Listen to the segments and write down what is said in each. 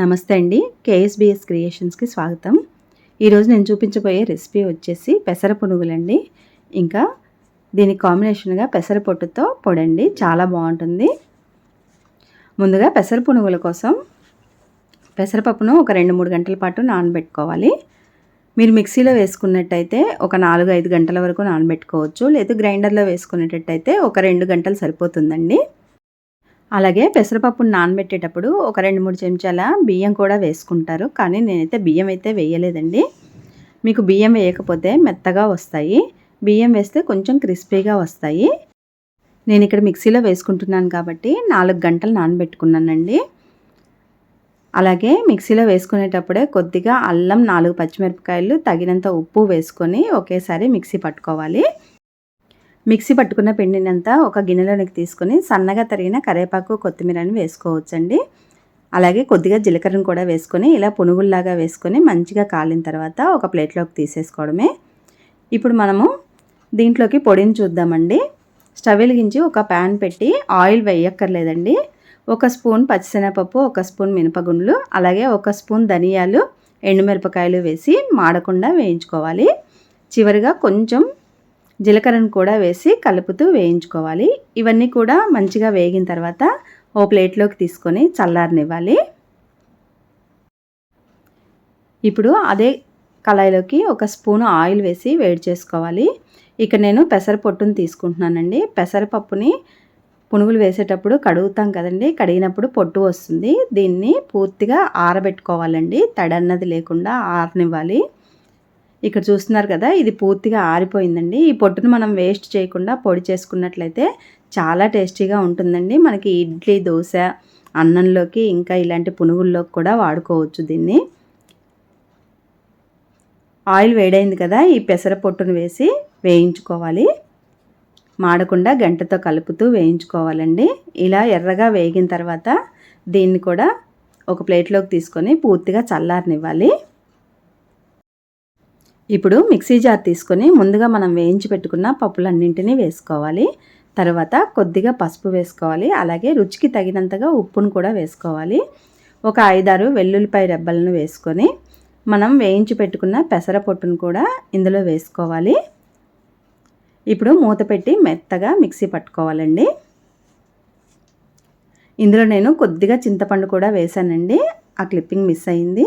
నమస్తే అండి. కేఎస్బిఎస్ క్రియేషన్స్కి స్వాగతం. ఈరోజు నేను చూపించబోయే రెసిపీ వచ్చేసి పెసర పునుగులండి. ఇంకా దీనికి కాంబినేషన్గా పెసర పొట్టుతో పొడండి. చాలా బాగుంటుంది. ముందుగా పెసర పునుగుల కోసం పెసరపప్పును ఒక రెండు మూడు గంటల పాటు నానబెట్టుకోవాలి. మీరు మిక్సీలో వేసుకున్నట్టయితే ఒక నాలుగు ఐదు గంటల వరకు నానబెట్టుకోవచ్చు. లేదు గ్రైండర్లో వేసుకునేటట్టయితే ఒక రెండు గంటలు సరిపోతుందండి. అలాగే పెసరపప్పును నానబెట్టేటప్పుడు ఒక రెండు మూడు చెంచాల బియ్యం కూడా వేసుకుంటారు. కానీ నేనైతే బియ్యం అయితే వేయలేదండి. మీకు బియ్యం వేయకపోతే మెత్తగా వస్తాయి. బియ్యం వేస్తే కొంచెం క్రిస్పీగా వస్తాయి. నేను ఇక్కడ మిక్సీలో వేసుకుంటున్నాను కాబట్టి నాలుగు గంటలు నానబెట్టుకున్నానండి. అలాగే మిక్సీలో వేసుకునేటప్పుడే కొద్దిగా అల్లం నాలుగు పచ్చిమిరపకాయలు తగినంత ఉప్పు వేసుకొని ఒకేసారి మిక్సీ పట్టుకోవాలి. మిక్సీ పట్టుకున్న పిండినంతా ఒక గిన్నెలోనికి తీసుకొని సన్నగా తరిగిన కరేపాకు కొత్తిమీరని వేసుకోవచ్చండి. అలాగే కొద్దిగా జీలకర్రను కూడా వేసుకొని ఇలా పునుగుల్లాగా వేసుకొని మంచిగా కాలిన తర్వాత ఒక ప్లేట్లోకి తీసేసుకోవడమే. ఇప్పుడు మనము దీంట్లోకి పొడిని చూద్దామండి. స్టవ్ వెలిగించి ఒక ప్యాన్ పెట్టి ఆయిల్ వేయక్కర్లేదండి. ఒక స్పూన్ పచ్చిశనగపప్పు ఒక స్పూన్ మినపగుండ్లు అలాగే ఒక స్పూన్ ధనియాలు ఎండుమిరపకాయలు వేసి మాడకుండా వేయించుకోవాలి. చివరిగా కొంచెం జీలకర్రను కూడా వేసి కలుపుతూ వేయించుకోవాలి. ఇవన్నీ కూడా మంచిగా వేగిన తర్వాత ఓ ప్లేట్లోకి తీసుకొని చల్లారనివ్వాలి. ఇప్పుడు అదే కళాయిలోకి ఒక స్పూన్ ఆయిల్ వేసి వేడి చేసుకోవాలి. ఇక నేను పెసర పొట్టును తీసుకుంటున్నానండి. పెసరపప్పుని పునుగులు వేసేటప్పుడు కడుగుతాం కదండి. కడిగినప్పుడు పొట్టు వస్తుంది. దీన్ని పూర్తిగా ఆరబెట్టుకోవాలండి. తడన్నది లేకుండా ఆరనివ్వాలి. ఇక్కడ చూస్తున్నారు కదా ఇది పూర్తిగా ఆరిపోయిందండి. ఈ పొట్టును మనం వేస్ట్ చేయకుండా పొడి చేసుకున్నట్లయితే చాలా టేస్టీగా ఉంటుందండి. మనకి ఇడ్లీ దోశ అన్నంలోకి ఇంకా ఇలాంటి పునుగుల్లోకి కూడా వాడుకోవచ్చు దీన్ని. ఆయిల్ వేడైంది కదా ఈ పెసర పొట్టును వేసి వేయించుకోవాలి. మాడకుండా గంటతో కలుపుతూ వేయించుకోవాలండి. ఇలా ఎర్రగా వేగిన తర్వాత దీన్ని కూడా ఒక ప్లేట్లోకి తీసుకొని పూర్తిగా చల్లారనివ్వాలి. ఇప్పుడు మిక్సీ జార్ తీసుకొని ముందుగా మనం వేయించి పెట్టుకున్న పప్పులన్నింటినీ వేసుకోవాలి. తర్వాత కొద్దిగా పసుపు వేసుకోవాలి. అలాగే రుచికి తగినంతగా ఉప్పును కూడా వేసుకోవాలి. ఒక ఐదారు వెల్లుల్లిపాయ రెబ్బలను వేసుకొని మనం వేయించి పెట్టుకున్న పెసర పొట్టును కూడా ఇందులో వేసుకోవాలి. ఇప్పుడు మూత పెట్టి మెత్తగా మిక్సీ పట్టుకోవాలండి. ఇందులో నేను కొద్దిగా చింతపండు కూడా వేసానండి ఆ క్లిప్పింగ్ మిస్ అయింది.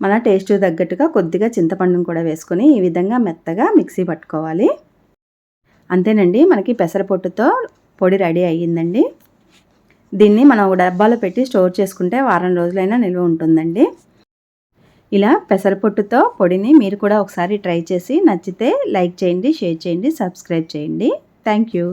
మన టేస్ట్ తగ్గట్టుగా కొద్దిగా చింతపండును కూడా వేసుకొని ఈ విధంగా మెత్తగా మిక్సీ పట్టుకోవాలి. అంతేనండి మనకి పెసరపొట్టుతో పొడి రెడీ అయ్యిందండి. దీన్ని మనం ఒక డబ్బాలో పెట్టి స్టోర్ చేసుకుంటే వారం రోజులైనా నిల్వ ఉంటుందండి. ఇలా పెసరపొట్టుతో పొడిని మీరు కూడా ఒకసారి ట్రై చేసి నచ్చితే లైక్ చేయండి షేర్ చేయండి సబ్స్క్రైబ్ చేయండి. Thank you.